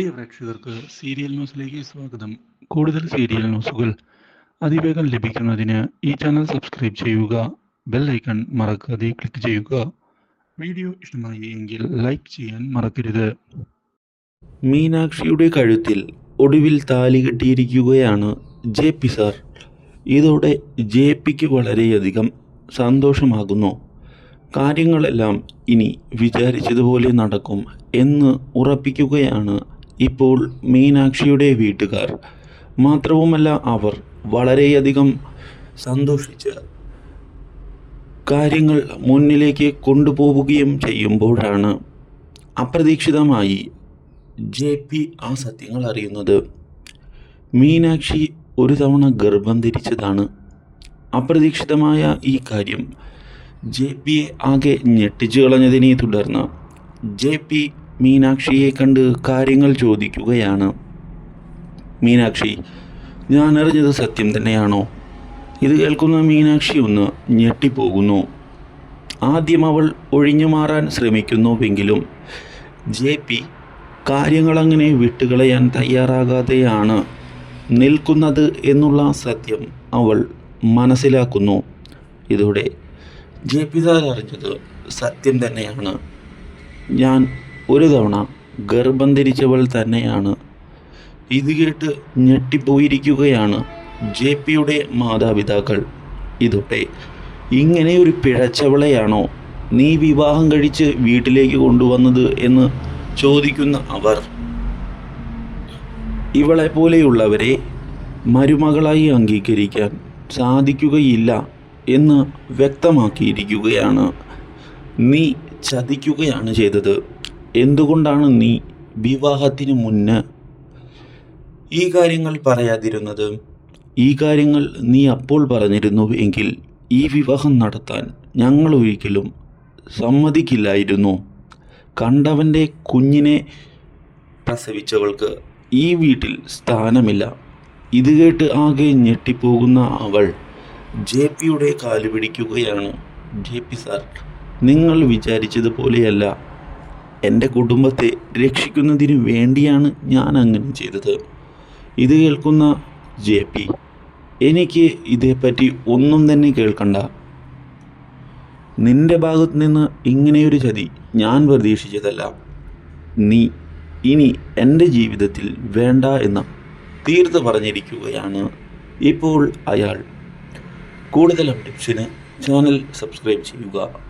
പ്രിയ പ്രേക്ഷകർക്ക് സീരിയൽ ന്യൂസിലേക്ക് സ്വാഗതം. കൂടുതൽ സീരിയൽ ന്യൂസുകൾ അതിവേഗം ലഭിക്കുന്നതിന് ഈ ചാനൽ സബ്സ്ക്രൈബ് ചെയ്യുക ബെൽ ഐക്കൺ മറക്കാതെ ക്ലിക്ക് ചെയ്യുക. വീഡിയോ ഇഷ്ടമായി എങ്കിൽ ലൈക്ക് ചെയ്യാൻ മറക്കരുത്. മീനാക്ഷിയുടെ കഴുത്തിൽ ഒടുവിൽ താലി കെട്ടിയിരിക്കുകയാണ് ജെ പി സാർ. ഇതോടെ ജെ പിക്ക് വളരെയധികം സന്തോഷമാകുന്നു. കാര്യങ്ങളെല്ലാം ഇനി വിചാരിച്ചതുപോലെ നടക്കും എന്ന് ഉറപ്പിക്കുകയാണ് ഇപ്പോൾ മീനാക്ഷിയുടെ വീട്ടുകാർ. മാത്രവുമല്ല അവർ വളരെയധികം സന്തോഷിച്ച് കാര്യങ്ങൾ മുന്നിലേക്ക് കൊണ്ടുപോവുകയും ചെയ്യുമ്പോഴാണ് അപ്രതീക്ഷിതമായി ജെ പി ആ സത്യങ്ങൾ അറിയുന്നത്. മീനാക്ഷി ഒരു തവണ ഗർഭം ധരിച്ചതാണ്. അപ്രതീക്ഷിതമായ ഈ കാര്യം ജെ പിയെ ആകെ ഞെട്ടിച്ചു കളഞ്ഞതിനെ തുടർന്ന് ജെ പി മീനാക്ഷിയെ കണ്ട് കാര്യങ്ങൾ ചോദിക്കുകയാണ്. മീനാക്ഷി ഞാൻ അറിഞ്ഞത് സത്യം തന്നെയാണോ? ഇത് കേൾക്കുന്ന മീനാക്ഷി ഒന്ന് ഞെട്ടിപ്പോകുന്നു. ആദ്യം അവൾ ഒഴിഞ്ഞു മാറാൻ ശ്രമിക്കുന്നുവെങ്കിലും ജെ പി കാര്യങ്ങളങ്ങനെ വിട്ടുകളയാൻ തയ്യാറാകാതെയാണ് നിൽക്കുന്നത് എന്നുള്ള സത്യം അവൾ മനസ്സിലാക്കുന്നു. ഇതോടെ ജെ പി സാർ അറിഞ്ഞത് സത്യം തന്നെയാണ്. ഞാൻ ഒരു തവണ ഗർഭം ധരിച്ചവൾ തന്നെയാണ്. ഇത് കേട്ട് ഞെട്ടിപ്പോയിരിക്കുകയാണ് ജെ പിയുടെ മാതാപിതാക്കൾ. ഇതോടെ ഇങ്ങനെ ഒരു പിഴച്ചവളെയാണോ നീ വിവാഹം കഴിച്ച് വീട്ടിലേക്ക് കൊണ്ടുവന്നത് എന്ന് ചോദിക്കുന്ന അവർ. ഇവളെ പോലെയുള്ളവരെ മരുമകളായി അംഗീകരിക്കാൻ സാധിക്കുകയില്ല എന്ന് വ്യക്തമാക്കിയിരിക്കുകയാണ്. നീ ചതിക്കുകയാണ് ചെയ്തത്. എന്തുകൊണ്ടാണ് നീ വിവാഹത്തിന് മുന്ന് ഈ കാര്യങ്ങൾ പറയാതിരുന്നത്? ഈ കാര്യങ്ങൾ നീ അപ്പോൾ പറഞ്ഞിരുന്നു എങ്കിൽ ഈ വിവാഹം നടത്താൻ ഞങ്ങൾ ഒരിക്കലും സമ്മതിക്കില്ലായിരുന്നു. കണ്ടവന്റെ കുഞ്ഞിനെ പ്രസവിച്ചവൾക്ക് ഈ വീട്ടിൽ സ്ഥാനമില്ല. ഇത് കേട്ട് ആകെ ഞെട്ടിപ്പോകുന്ന അവൾ ജെ പിയുടെ കാലുപിടിക്കുകയാണ് ജെ പി സാർ നിങ്ങൾ വിചാരിച്ചതുപോലെയല്ല. എന്റെ കുടുംബത്തെ രക്ഷിക്കുന്നതിന് വേണ്ടിയാണ് ഞാൻ അങ്ങനെ ചെയ്തത്. ഇത് കേൾക്കുന്ന ജെ പി എനിക്ക് ഇതേപ്പറ്റി ഒന്നും തന്നെ കേൾക്കണ്ട. നിന്റെ ഭാഗത്ത് നിന്ന് ഇങ്ങനെയൊരു ചതി ഞാൻ പ്രതീക്ഷിച്ചതല്ല. നീ ഇനി എന്റെ ജീവിതത്തിൽ വേണ്ട എന്ന് തീർത്ത് പറഞ്ഞിരിക്കുകയാണ് ഇപ്പോൾ അയാൾ. കൂടുതൽ അപ്ഡേറ്റ്സിന് ചാനൽ സബ്സ്ക്രൈബ് ചെയ്യുക.